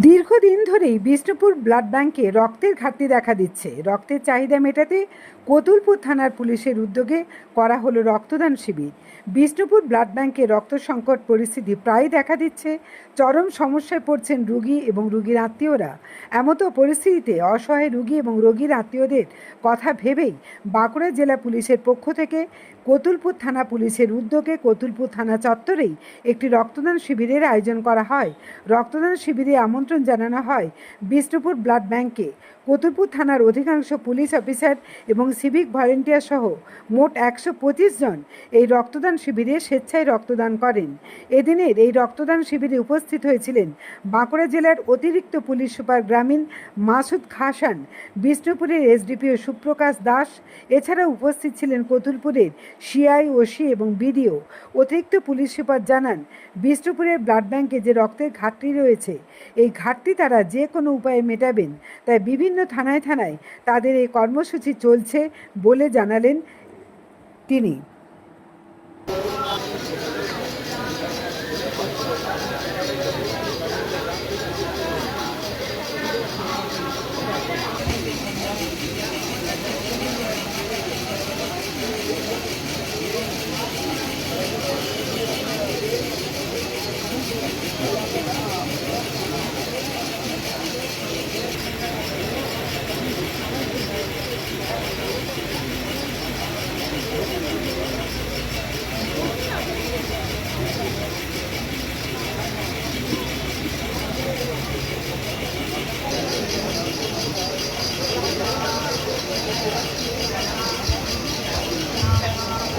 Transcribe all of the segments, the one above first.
দীর্ঘদিন ধরেই বিষ্ণুপুর ব্লাড ব্যাংকে রক্তের ঘাটতি দেখা দিচ্ছে। রক্তের চাহিদা মেটাতে কতুলপুর থানার পুলিশের উদ্যোগে করা হলো রক্তদান শিবির। বিষ্ণুপুর ব্লাড ব্যাংকে রক্ত সংকট পরিস্থিতি প্রায় দেখা দিচ্ছে। চরম সমস্যায় পড়ছেন রুগী এবং রুগীর আত্মীয়রা। এমতো পরিস্থিতিতে অসহায় রুগী এবং রোগীর আত্মীয়দের কথা ভেবেই বাঁকুড়া জেলা পুলিশের পক্ষ থেকে কতুলপুর থানা পুলিশের উদ্যোগে কতুলপুর থানা চত্বরেই একটি রক্তদান শিবিরের আয়োজন করা হয়। রক্তদান শিবিরে আমন্ত্রণ জানানো হয় বিষ্ণুপুর ব্লাড ব্যাংকে। কতুলপুর থানার অধিকাংশ পুলিশ অফিসার এবং সিভিক ভলেন্টিয়ার সহ মোট একশো পঁচিশ জন এই রক্তদান শিবিরে স্বেচ্ছায় রক্তদান করেন। এদিনের এই রক্তদান শিবিরে উপস্থিত হয়েছিলেন বাঁকুড়া জেলার অতিরিক্ত পুলিশ সুপার গ্রামীণ মাসুদ খাসান, বিষ্ণুপুরের এসডিপিও সুপ্রকাশ দাস, এছাড়াও উপস্থিত ছিলেন কতুলপুরের সিআই, ওসি এবং বিডিও। অতিরিক্ত পুলিশ সুপার জানান, বিষ্ণুপুরের ব্লাড ব্যাংকে যে রক্তের ঘাটতি রয়েছে, এই ঘাটতি তারা যে কোনো উপায়ে মেটাবেন। তাই বিভিন্ন থানায় থানায় তাদের এই কর্মসূচি চলছে বলে জানালেন তিনি।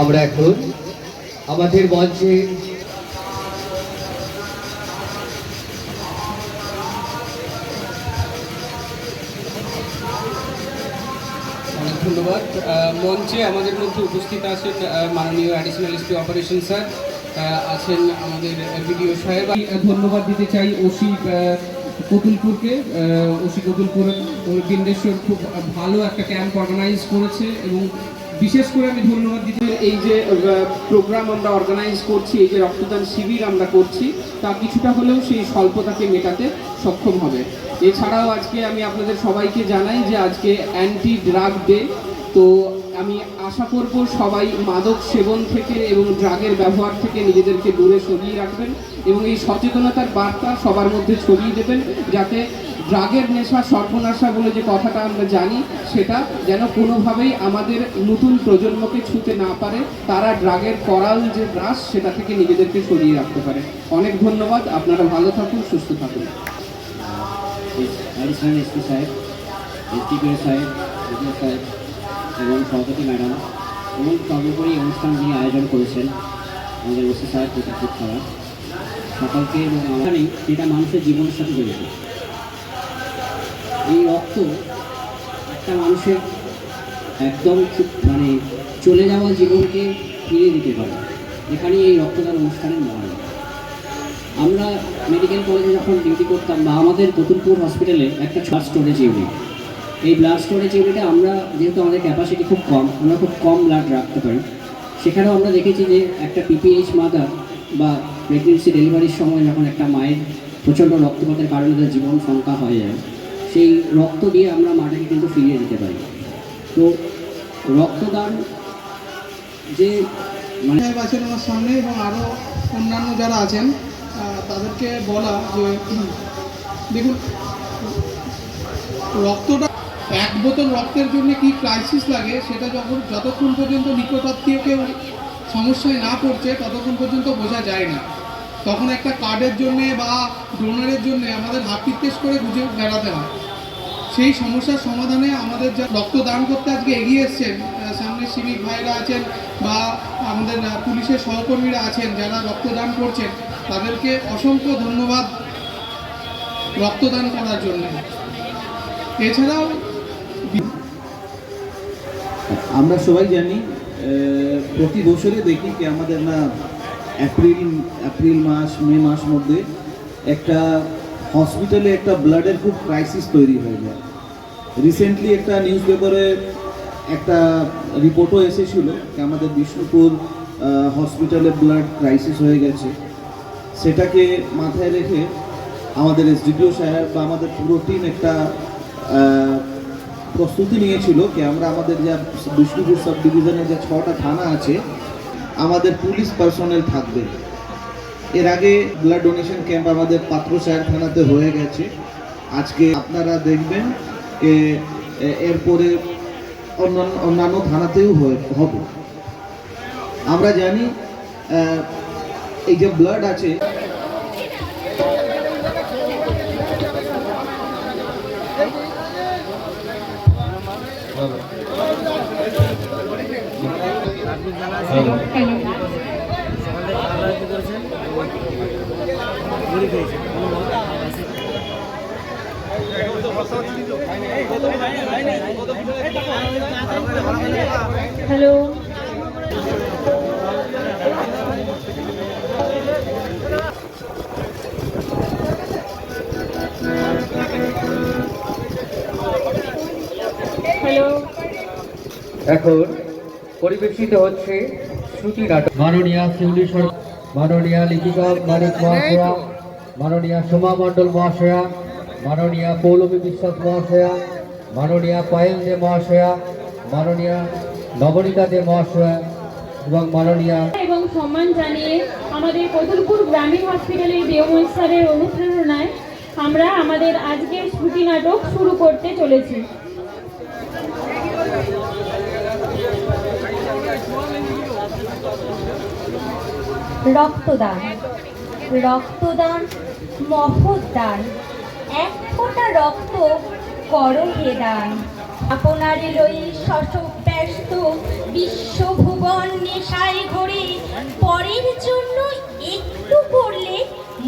আমরা এখন আমাদের মঞ্চে ধন্যবাদ। মঞ্চে আমাদের মধ্যে উপস্থিত আছেন মাননীয় অ্যাডিশনাল এসপি অপারেশন স্যার আছেন আমাদের বিডিও সাহেব। ধন্যবাদ দিতে চাই ওসি কতুলপুরকে। ওসি কতুলপুর বিন্দেশ্বর খুব ভালো একটা ক্যাম্প অর্গানাইজ করেছে এবং বিশেষ করে আমি ধন্যবাদ দিতে এই যে প্রোগ্রাম আমরা অর্গানাইজ করছি, এই যে রক্তদান শিবির আমরা করছি, তা কিছুটা হলেও সেই স্বল্পতাকে মেটাতে সক্ষম হবে। এছাড়াও আজকে আমি আপনাদের সবাইকে জানাই যে আজকে অ্যান্টি ড্রাগ ডে তো আমি আশা করব সবাই মাদক সেবন থেকে এবং ড্রাগের ব্যবহার থেকে নিজেদেরকে দূরে সরিয়ে রাখবেন এবং এই সচেতনতার বার্তা সবার মধ্যে ছড়িয়ে দেবেন, যাতে ড্রাগের নেশা সর্বনাশা বলে যে কথাটা আমরা জানি, সেটা যেন কোনোভাবেই আমাদের নতুন প্রজন্মকে ছুতে না পারে, তারা ড্রাগের করাল যে গ্রাস, সেটা থেকে নিজেদেরকে সরিয়ে রাখতে পারে। অনেক ধন্যবাদ, আপনারা ভালো থাকুন, সুস্থ থাকুন। এসপি সাহেব সাহেব সাহেব এবং সভাপতি ম্যাডাম, এবং সর্বোপরি অনুষ্ঠান যিনি আয়োজন করেছেন, আমাদের ওসি সাহেব প্রতিপুর সকলকে এবং যেটা মানুষের জীবনের সাথে জড়িত। এই রক্ত একটা মানুষের একদম মানে চলে যাওয়া জীবনকে ফিরিয়ে দিতে পারে। এখানেই এই রক্তদান অনুষ্ঠানের মহান আমরা মেডিকেল কলেজে যখন ডিউটি করতাম বা আমাদের কতুলপুর হসপিটালে একটা ব্লাড স্টোরেজ ইউনিট এই ব্লাড স্টোরেজ ইউনিটে আমরা, যেহেতু আমাদের ক্যাপাসিটি খুব কম, আমরা খুব কম ব্লাড রাখতে পারি, সেখানেও আমরা দেখেছি যে একটা পিপিএইচ মাদার বা প্রেগনেন্সি ডেলিভারির সময় যখন একটা মায়ের প্রচণ্ড রক্তপাতের কারণে তার জীবন সংখ্যা হয়ে যায় সেই রক্ত দিয়ে আমরা মাটাকে কিন্তু ফিরিয়ে দিতে পারি। তো রক্তদান যে মানে আছেন আমার সামনে এবং আরও অন্যান্য যারা আছেন তাদেরকে বলা যে, দেখুন, রক্তটা এক বোতল রক্তের জন্য কি ক্রাইসিস লাগে, সেটা যখন যতক্ষণ পর্যন্ত নিকটাত্মীয় কেউ সমস্যায় না পড়ছে, ততক্ষণ পর্যন্ত বোঝা যায় না। তখন একটা কার্ডের জন্যে বা ডোনারের জন্যে আমাদের হাপিত্তেশ করে গুজে বেড়াতে হয়। সেই সমস্যার সমাধানে আমাদের যা রক্তদান করতে আজকে এগিয়ে এসছেন সামনে সিভিক ভাইরা আছেন বা আমাদের পুলিশের সহকর্মীরা আছেন যারা রক্তদান করছেন, তাদেরকে অসংখ্য ধন্যবাদ রক্তদান করার জন্য। এছাড়াও আমরা সবাই জানি প্রতি বছরে দেখি কি আমাদের না এপ্রিল এপ্রিল মাস, মে মাস মধ্যে একটা হসপিটালে একটা ব্লাডের খুব ক্রাইসিস তৈরি হয়ে যায়। রিসেন্টলি একটা নিউজ পেপারে একটা রিপোর্টও এসেছিল যে আমাদের বিষ্ণুপুর হসপিটালে ব্লাড ক্রাইসিস হয়ে গেছে। সেটাকে মাথায় রেখে আমাদের এসডিপিও সাহেব বা আমাদের পুরো টিম একটা প্রস্তুতি নিয়েছিল কি আমরা আমাদের যা বিষ্ণুপুর সাব ডিভিশনের যে ছটা থানা আছে, আমাদের পুলিশ পার্সোনেল থাকবে। এর আগে ব্লাড ডোনেশন ক্যাম্প আমাদের পাত্র সাহেব থানাতে হয়ে গেছে। আজকে আপনারা দেখবেন এরপরে অন্যান্য অন্যান্য থানাতেও হবে। আমরা জানি এই যে ব্লাড আছে হ্যালো এখন পরিবেশিত হচ্ছে শ্রুতি নাটক। মাননীয়া শিউলি সরকার, মাননীয়া লিপিকা মানিক মহাশয়া, মাননীয়া সোমা মণ্ডল মহাশয়া মাননীয়া পৌলমী বিশ্বাস মহাশয়া মাননীয়া পায়েল দে মহাশয়া মাননীয়া নবনীতা দে মহাশয়া এবং মাননীয়া এবং সম্মান জানিয়ে আমাদের কতুলপুর গ্রামীণ হসপিটালের দেওময় স্যারের অনুপ্রেরণায় আমরা আমাদের আজকের শ্রুতি নাটক শুরু করতে চলেছি। রক্তদান রক্তদান মহৎ দান এক ফোঁটা রক্ত করো হে দান। আপনার লই শশক ব্যস্ত, বিশ্বভুবন নেশায় ঘরে। পরের জন্য একটু করলে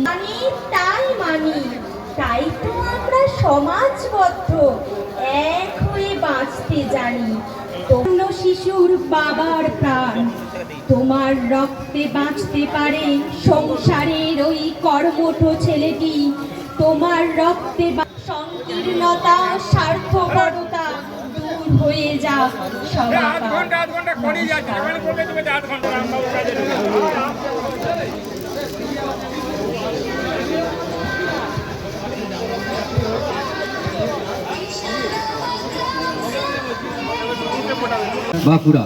মানে তাই মানি। তাই তো আমরা সমাজবদ্ধ, এক হয়ে বাঁচতে জানি। তরুণ শিশুর বাবার প্রাণ, তোমার রক্তে বাঁচতে পারে সংসারের ওই কর্মঠ ছেলেটি। তোমার রক্তে বা- সংকীর্ণতা স্বার্থপরতা দূর হয়ে যাক বাঁকুড়া।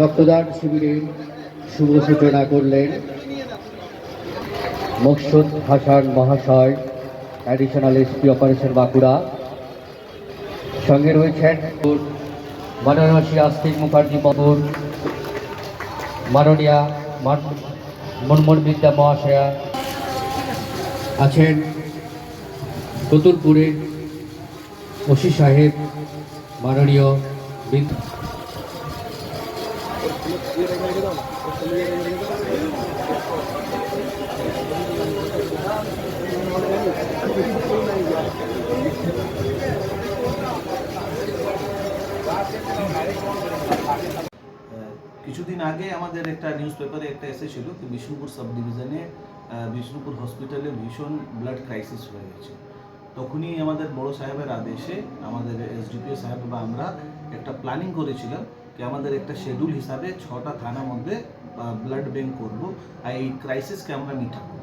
রক্তদান শিবিরের শুভ সূচনা করলেন মকসুদ হাসান মহাশয় অ্যাডিশনাল এসপি অপারেশন বাঁকুড়া। সঙ্গে রয়েছেন মাননীয় আস্তিক মুখার্জি বাবুর মাননীয়া মান- মনমোহন বিদ্যা মহাশয়া আছেন কতুলপুরের ওসি সাহেব, মাননীয় বিন্দু কিছুদিন আগে আমাদের একটা নিউজ পেপারে একটা এসেছিল বিষ্ণুপুর সাব ডিভিশনে বিষ্ণুপুর হসপিটালে ভীষণ ব্লাড ক্রাইসিস হয়ে গেছে। তখনই আমাদের বড় সাহেবের আদেশে আমাদের এসডিপিও সাহেব বা আমরা একটা প্ল্যানিং করেছিলাম যে আমাদের একটা শেডিউল হিসাবে ছটা থানার মধ্যে ব্লাড ব্যাংক করব আর এই ক্রাইসিসকে আমরা মিটাবো।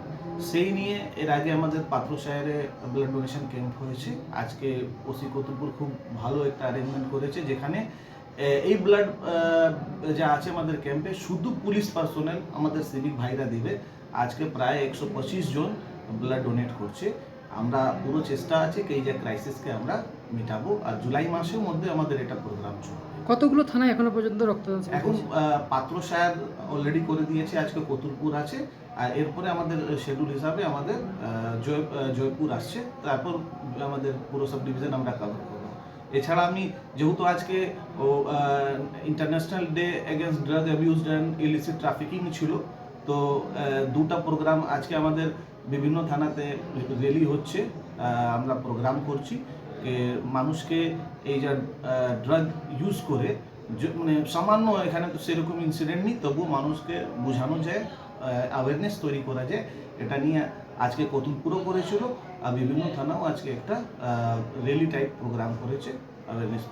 সেই নিয়ে এর আগে আমাদের পাত্র শহরে ব্লাড ডোনেশন ক্যাম্প হয়েছে। আজকে ওসি কতুলপুর খুব ভালো একটা অ্যারেঞ্জমেন্ট করেছে যেখানে এই ব্লাড যা আছে আমাদের ক্যাম্পে শুধু পুলিশ পার্সোনাল আমাদের সিভিক ভাইরা দিবে। আজকে প্রায় একশো পঁচিশ জন ব্লাড ডোনেট করছে। আমরা পুরো চেষ্টা আছে কি এই যে ক্রাইসিসকে আমরা মিটাবো আর জুলাই মাসের মধ্যে আমাদের এটা প্রোগ্রাম চলবে। কতগুলো থানায় এখনও পর্যন্ত রক্তদান এখন? পাত্র সাহেব অলরেডি করে দিয়েছে আজকে কতুলপুর আছে। আর এরপরে আমাদের শিডিউল হিসাবে আমাদের জয়পুর আসছে। তারপর আমাদের পুরো সব ডিভিশন আমরা কভার করব। এছাড়া আমি যেহেতু আজকে ও international day against drug abuse and illicit trafficking ছিল তো দুটা প্রোগ্রাম আজকে আমাদের বিভিন্ন থানাতে রেলি হচ্ছে। আমরা প্রোগ্রাম করছি। মানুষকে এই যা ড্রাগ ইউজ করে মানে সামান্য এখানে তো সেরকম ইনসিডেন্ট নেই, তবু মানুষকে বোঝানো যায় অ্যাওয়ারনেস তৈরি করা যায়। এটা নিয়ে আজকে কতুলপুরও করেছিল, আর বিভিন্ন থানাও আজকে একটা র্যালি টাইপ প্রোগ্রাম করেছে অ্যাওয়ারনেস